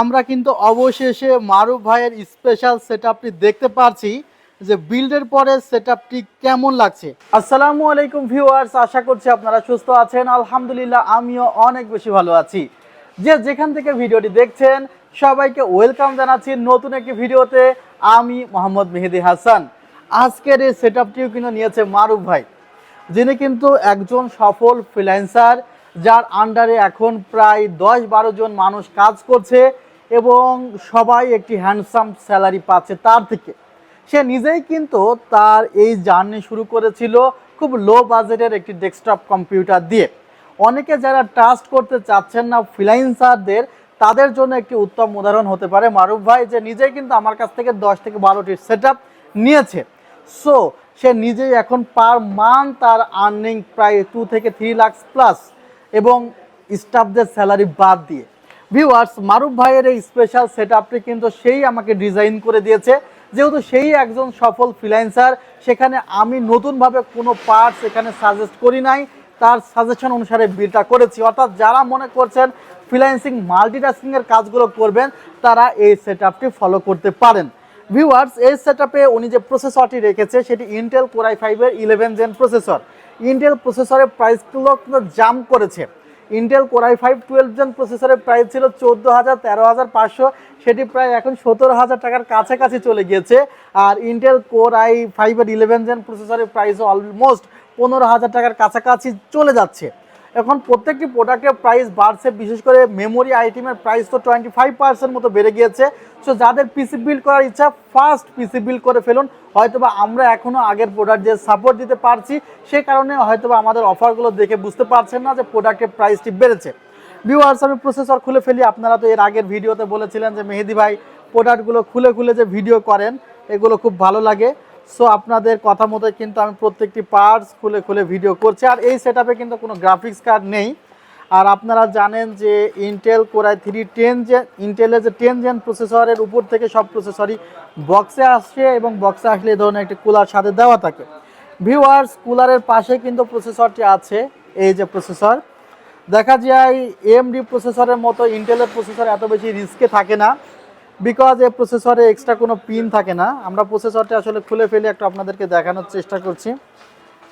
আমরা কিন্তু অবশেষে মারুফ ভাইয়ের স্পেশাল সেটআপটি দেখতে পারছি যে বিল্ডের পরে সেটআপটি কেমন লাগছে। আসসালামু আলাইকুম ভিউয়ার্স আশা করছি আপনারা সুস্থ আছেন। আলহামদুলিল্লাহ, আমিও অনেক বেশি ভালো আছি। যে যেখান থেকে ভিডিওটি দেখছেন, সবাইকে ওয়েলকাম জানাচ্ছি নতুন একটি ভিডিওতে। আমি মোহাম্মদ মেহেদি হাসান। আজকের এই সেটআপটিও কিন্তু নিয়েছে মারুফ ভাই, যিনি কিন্তু একজন সফল ফ্রিল্যান্সার যার আন্ডারে এখন প্রায় দশ বারো জন মানুষ কাজ করছে এবং সবাই একটি হ্যান্ডসাম স্যালারি পাচ্ছে তার থেকে। সে নিজেই কিন্তু তার এই জার্নি শুরু করেছিল খুব লো বাজেটের একটি ডেস্কটপ কম্পিউটার দিয়ে। অনেকে যারা ট্রাস্ট করতে চাচ্ছেন না ফ্রিল্যান্সারদের তাদের জন্য একটি উত্তম উদাহরণ হতে পারে মারুফ ভাই, যে নিজেই কিন্তু আমার কাছ থেকে দশ থেকে বারোটি সেট নিয়েছে। সো সে নিজেই এখন পার মান্থ তার আর্নিং প্রায় টু থেকে থ্রি লাখস প্লাস এবং স্টাফদের স্যালারি বাদ দিয়ে। ভিউয়ার্স মারুফ ভাইয়ের এই স্পেশাল সেট আপটি কিন্তু সেই আমাকে ডিজাইন করে দিয়েছে। যেহেতু সেই একজন সফল ফ্রিল্যান্সার সেখানে আমি নতুনভাবে কোনো পার্টস এখানে সাজেস্ট করি নাই। তার সাজেশন অনুসারে বিলটা করেছি। অর্থাৎ যারা মনে করছেন ফ্রিল্যান্সিং মাল্টিটাস্কিংয়ের কাজগুলো করবেন, তারা এই সেট ফলো করতে পারেন। ভিউয়ার্স এই সেট উনি যে প্রসেসরটি রেখেছে, সেটি ইন্টেল কোরাই ফাইভের ইলেভেন জেন প্রসেসর ইন্টেল প্রসেসরের প্রাইসগুলো কিন্তু জাম করেছে। Intel Core i five twelve gen প্রসেসরের প্রাইস ছিল চোদ্দ হাজার, তেরো হাজার পাঁচশো। সেটি প্রায় এখন সতেরো হাজার টাকার কাছাকাছি চলে গিয়েছে। আর ইন্টেল কোর আই ফাইভের ইলেভেন জেন প্রসেসরের প্রাইস অলমোস্ট পনেরো হাজার টাকার কাছাকাছি চলে যাচ্ছে। এখন প্রত্যেকটি প্রোডাক্টের প্রাইস বাড়ছে, বিশেষ করে মেমোরি আইটেমের প্রাইস তো টোয়েন্টি ফাইভ পার্সেন্ট মতো বেড়ে গিয়েছে। সো যাদের পিসি বিল্ড করার ইচ্ছা ফার্স্ট পিসি বিল্ড করে ফেলুন। হয়তোবা আমরা এখনও আগের প্রোডাক্ট যে সাপোর্ট দিতে পারছি, সে কারণে হয়তোবা আমাদের অফারগুলো দেখে বুঝতে পারছেন না যে প্রোডাক্টের প্রাইসটি বেড়েছে। ভিউয়ার্স আমি প্রসেসর খুলে ফেলি। আপনারা তো এর আগের ভিডিওতে বলেছিলেন যে মেহেদি ভাই প্রোডাক্টগুলো খুলে খুলে যে ভিডিও করেন, এগুলো খুব ভালো লাগে। সো আপনাদের কথা মতো কিন্তু আমি প্রত্যেকটি পার্টস খুলে খুলে ভিডিও করছি। আর এই সেট কিন্তু কোনো গ্রাফিক্স কার্ড নেই। আর আপনারা জানেন যে ইন্টেল কোরাই থ্রি টেন যে ইন্টেলের যে টেন জেন প্রসেসরের উপর থেকে সব প্রসেসরই বক্সে আসছে এবং বক্সে আসলে এই ধরনের একটি কুলার সাথে দেওয়া থাকে। ভিউয়ার্স কুলারের পাশে কিন্তু প্রসেসরটি আছে, এই যে প্রসেসর দেখা যায় এমডি প্রসেসরের মতো ইন্টেলের প্রসেসর এত বেশি রিস্কে থাকে না। বিকজ এই প্রসেসরে এক্সট্রা কোনো পিন থাকে না, আমরা প্রসেসরটি আসলে খুলে ফেলে একটু আপনাদেরকে দেখানোর চেষ্টা করছি।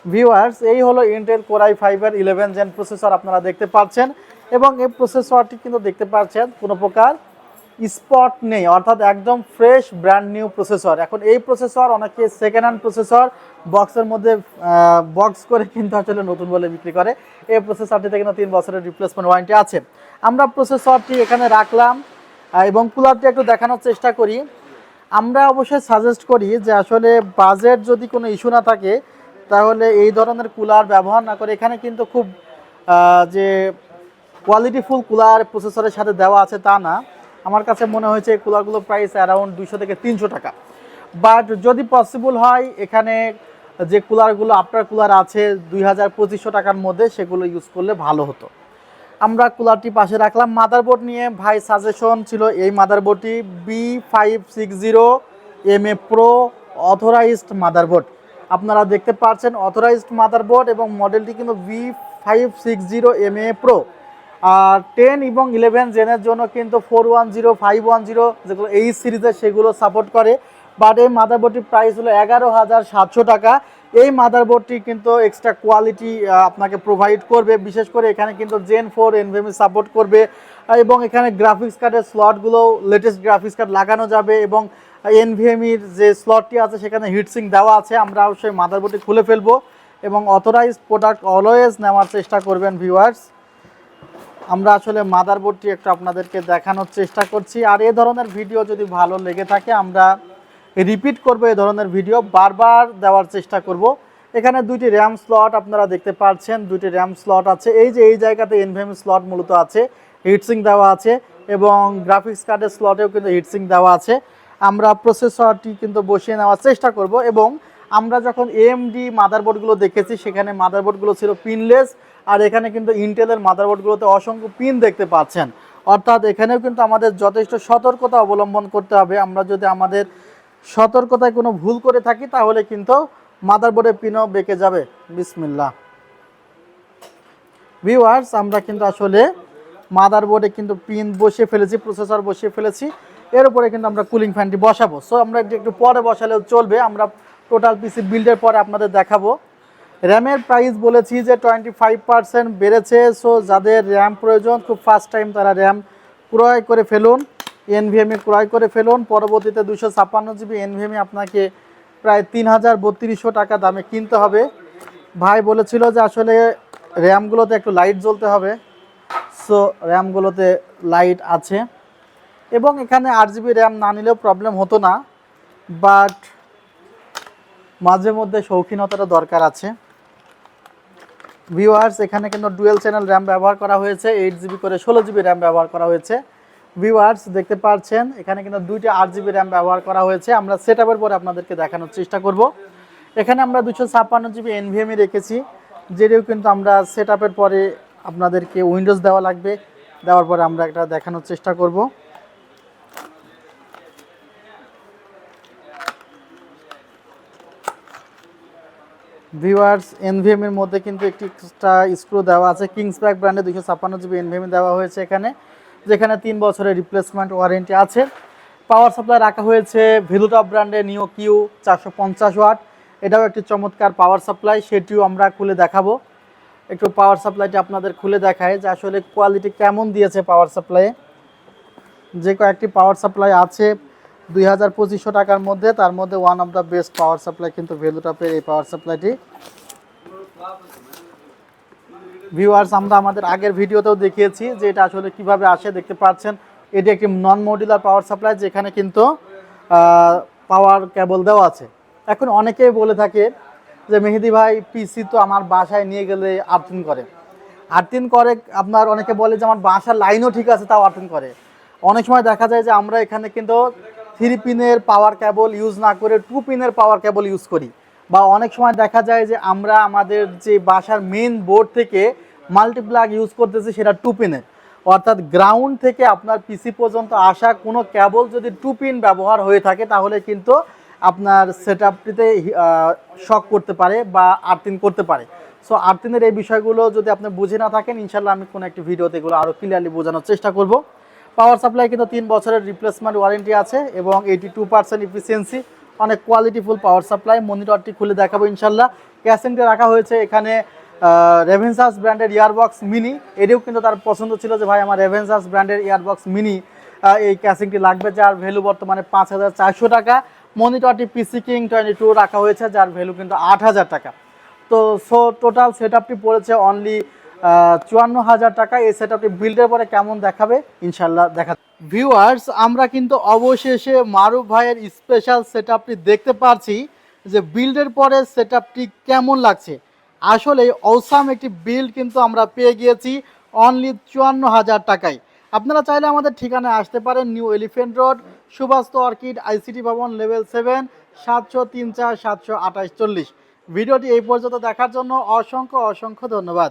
ভিউয়ার্স এই হলো ইন্টেল কোরাই ফাইভের ইলেভেন জেন প্রসেসর আপনারা দেখতে পাচ্ছেন, এবং এই প্রসেসরটি কিন্তু দেখতে পাচ্ছেন, কোনো প্রকার স্পট নেই, অর্থাৎ একদম ফ্রেশ ব্র্যান্ড নিউ প্রসেসর এখন এই প্রসেসর অনেকে সেকেন্ড হ্যান্ড প্রসেসর বক্সের মধ্যে বক্স করে কিন্তু আসলে নতুন বলে বিক্রি করে। এই প্রসেসরটিতে কিন্তু তিন বছরের রিপ্লেসমেন্ট ওয়ারেন্টি আছে। আমরা প্রসেসরটি এখানে রাখলাম। এবং কুলারটি একটু দেখানোর চেষ্টা করি। আমরা অবশ্যই সাজেস্ট করি যে আসলে বাজেট যদি কোনো ইস্যু না থাকে, তাহলে এই ধরনের কুলার ব্যবহার না করে। এখানে কিন্তু খুব যে কোয়ালিটিফুল কুলার প্রসেসরের সাথে দেওয়া আছে তা না। আমার কাছে মনে হয়েছে এই কুলারগুলো প্রাইস অ্যারাউন্ড দুশো থেকে তিনশো টাকা। বাট যদি পসিবল হয়, এখানে যে কুলারগুলো আপনার কুলার আছে, দুই হাজার পঁচিশশো টাকার মধ্যে সেগুলো ইউজ করলে ভালো হতো। আমরা কুলারটি পাশে রাখলাম। মাদারবোর্ড নিয়ে ভাই সাজেশন ছিল এই মাদারবোর্ডটি B five six zero M A pro authorised motherboard আপনারা দেখতে পাচ্ছেন অথরাইজড মাদারবোর্ড এবং মডেলটি কিন্তু B five six zero M A pro R ten এবং ইলেভেন জেনের জন্য কিন্তু four one zero five one zero যেগুলো এই সিরিজের সেগুলো সাপোর্ট করে। বাট এই মাদারবোর্ডটির প্রাইস হলো এগারো হাজার সাতশো টাকা। এই মাদারবোর্ডটি কিন্তু এক্সট্রা কোয়ালিটি আপনাকে প্রোভাইড করবে। বিশেষ করে এখানে কিন্তু জেন ফোর এনভিএমি সাপোর্ট করবে এবং এখানে গ্রাফিক্স কার্ডের স্লটগুলো লেটেস্ট গ্রাফিক্স কার্ড লাগানো যাবে, এবং এনভিএমির যে স্লটটি আছে, সেখানে হিটসিং দেওয়া আছে। আমরা অবশ্যই মাদারবোর্ডটি খুলে ফেলব, এবং অথরাইজ প্রোডাক্ট অলওয়েজ নেওয়ার চেষ্টা করবেন ভিউয়ার্স আমরা আসলে মাদারবোর্ডটি একটু আপনাদেরকে দেখানোর চেষ্টা করছি। আর এ ধরনের ভিডিও যদি ভালো লেগে থাকে, আমরা রিপিট করব এই ধরনের ভিডিও বারবার দেওয়ার চেষ্টা করব। এখানে দুইটি র্যাম স্লট আপনারা দেখতে পাচ্ছেন, দুইটি র্যাম স্লট আছে। এই যে এই জায়গাতে এনভিএম স্লট মূলত আছে হিটসিং দেওয়া আছে এবং গ্রাফিক্স কার্ডের স্লটেও কিন্তু হিটসিং দেওয়া আছে। আমরা প্রসেসরটি কিন্তু বসিয়ে নেওয়ার চেষ্টা করব এবং আমরা যখন এএমডি মাদারবোর্ডগুলো দেখেছি, সেখানে মাদারবোর্ডগুলো ছিল পিনলেস আর এখানে কিন্তু ইন্টেলের মাদারবোর্ডগুলোতে অসংখ্য পিন দেখতে পাচ্ছেন। অর্থাৎ এখানেও কিন্তু আমাদের যথেষ্ট সতর্কতা অবলম্বন করতে হবে। আমরা যদি আমাদের সতর্কতায় কোনো ভুল করে থাকি, তাহলে কিন্তু মাদারবোর্ডের পিনও বেঁকে যাবে। বিসমিল্লা ভিউয়ার্স, আমরা কিন্তু আসলে মাদার বোর্ডে কিন্তু পিন বসিয়ে ফেলেছি, প্রসেসর বসিয়ে ফেলেছি। এর উপরে কিন্তু আমরা কুলিং ফ্যানটি বসাবো। সো আমরা একটু পরে বসালেও চলবে। আমরা টোটাল পিসি বিল্ডের পরে আপনাদের দেখাবো। র্যামের প্রাইস বলেছি যে টোয়েন্টি ফাইভ পার্সেন্ট বেড়েছে। সো যাদের র্যাম প্রয়োজন, খুব ফার্স্ট টাইম তারা র্যাম ক্রয় করে ফেলুন। এনভিএমএ ক্রয় করে ফেলুন। পরবর্তীতে দুশো ছাপ্পান্ন জিবি এনভিএমএ আপনাকে প্রায় তিন হাজার বত্রিশশো টাকা দামে কিনতে হবে। ভাই বলেছিল যে আসলে র্যামগুলোতে একটু লাইট জ্বলতে হবে। সো, র্যামগুলোতে লাইট আছে। এবং এখানে আট জিবি র্যাম না নিলেও প্রবলেম হতো না। বাট মাঝে মধ্যে শৌখিনতাটা দরকার আছে। ভিউয়ার্স, এখানে কিন্তু ডুয়েল চ্যানেল র্যাম ব্যবহার করা হয়েছে। এইট জিবি করে ষোলো জিবি র্যাম ব্যবহার করা হয়েছে। ভিউয়ার্স দেখতে পাচ্ছেন এখানে কিন্তু দুইটা আট জিবি র্যাম ব্যবহার করা হয়েছে। আমরা সেট আপের পরে আপনাদেরকে দেখানোর চেষ্টা করব। এখানে আমরা দুশো ছাপ্পান্ন জিবি এনভিএমই রেখেছি, যেটিও কিন্তু আমরা সেট আপের পরে আপনাদেরকে উইন্ডোজ দেওয়া লাগবে। দেওয়ার পরে আমরা একটা দেখানোর চেষ্টা করব। ভিউয়ার্স এনভিএম এর মধ্যে কিন্তু একটি এক্সট্রা স্ক্রু দেওয়া আছে। কিংস ব্যাক ব্র্যান্ডে দুশো ছাপ্পান্ন জিবি এনভিএম দেওয়া হয়েছে এখানে। যেখানে তিন বছরের রিপ্লেসমেন্ট ওয়ারেন্টি আছে। পাওয়ার সাপ্লাই রাখা হয়েছে ভেলুটপ ব্র্যান্ডের নিও কিউ চারশো পঞ্চাশ ওয়াট এটাও একটি চমৎকার পাওয়ার সাপ্লাই সেটিও আমরা খুলে দেখাবো। একটু পাওয়ার সাপ্লাইটি আপনাদের খুলে দেখায় যে আসলে কোয়ালিটি কেমন দিয়েছে পাওয়ার সাপ্লাইয়ে যে কয়েকটি পাওয়ার সাপ্লাই আছে, দুই হাজার পঁচিশশো টাকার মধ্যে, তার মধ্যে one of the best power supply কিন্তু ভেলুটপের এই পাওয়ার সাপ্লাইটি ভিউয়ার্স আমরা আমাদের আগের ভিডিওতেও দেখিয়েছি যে এটা আসলে কীভাবে আসে, দেখতে পাচ্ছেন। এটি একটি নন মডিউলার পাওয়ার সাপ্লাই যেখানে কিন্তু পাওয়ার কেবল দেওয়া আছে। এখন অনেকেই বলে থাকে যে, মেহেদি ভাই পিসি তো আমার বাসায় নিয়ে গেলে আর্থিং করে। আর্থিং করে, আপনার অনেকে বলে যে, আমার বাসার লাইনও ঠিক আছে, তাও আর্থিং করে। অনেক সময় দেখা যায় যে, আমরা এখানে কিন্তু থ্রি পিনের পাওয়ার কেবল ইউজ না করে টু পিনের পাওয়ার কেবল ইউজ করি। বা অনেক সময় দেখা যায় যে আমরা আমাদের যে বাসার মেন বোর্ড থেকে মাল্টিপ্লাগ ইউজ করতেছি সেটা টু পিনের অর্থাৎ গ্রাউন্ড থেকে আপনার পিসি পর্যন্ত আসা কোনো কেবল যদি টু পিন ব্যবহার হয়ে থাকে, তাহলে কিন্তু আপনার সেট আপটিতে শক করতে পারে বা আর্থিং করতে পারে। সো আর্থিনের এই বিষয়গুলো যদি আপনি বুঝে না থাকেন ইনশাল্লাহ আমি কোনো একটি ভিডিওতে এগুলো আরও ক্লিয়ারলি বোঝানোর চেষ্টা করব। পাওয়ার সাপ্লাই কিন্তু তিন বছরের রিপ্লেসমেন্ট ওয়ারেন্টি আছে এবং এইটি টু পার্সেন্ট ইফিসিয়েন্সি অনেক কোয়ালিটিফুল পাওয়ার সাপ্লাই মনিটরটি খুলে দেখাবো ইনশাল্লাহ ক্যাসেন্টে রাখা হয়েছে এখানে রেভেন্সাস ব্র্যান্ডের ইয়ারবক্স মিনি এটিও কিন্তু তার পছন্দ ছিল যে ভাই আমার রেভেন্সাস ব্র্যান্ডের ইয়ারবক্স মিনি এই ক্যাসিংটি লাগবে, যার ভ্যালু বর্তমানে পাঁচ হাজার চারশো টাকা। মনিটরটি পিসি কিং টোয়েন্টি টু রাখা হয়েছে, যার ভ্যালু কিন্তু আট হাজার টাকা। তো সো টোটাল সেট আপটি পড়েছে অনলি চুয়ান্ন হাজার টাকা। এই সেট আপটি বিল্ডের পরে কেমন দেখাবে ইনশাল্লাহ দেখা ভিউয়ার্স আমরা কিন্তু অবশেষে মারুফ ভাইয়ের স্পেশাল সেট দেখতে পারছি যে বিল্ডের পরে সেট কেমন লাগছে। আসলে অসাম একটি বিল্ড কিন্তু আমরা পেয়ে গিয়েছি অনলি চুয়ান্ন হাজার টাকায়। আপনারা চাইলে আমাদের ঠিকানায় আসতে পারেন New Elephant Road Subhash Orchid ICT ভবন লেভেল সেভেন সাতশো তিন চার, সাতশো আঠাশ চল্লিশ। ভিডিওটি এই পর্যন্ত দেখার জন্য অসংখ্য অসংখ্য ধন্যবাদ।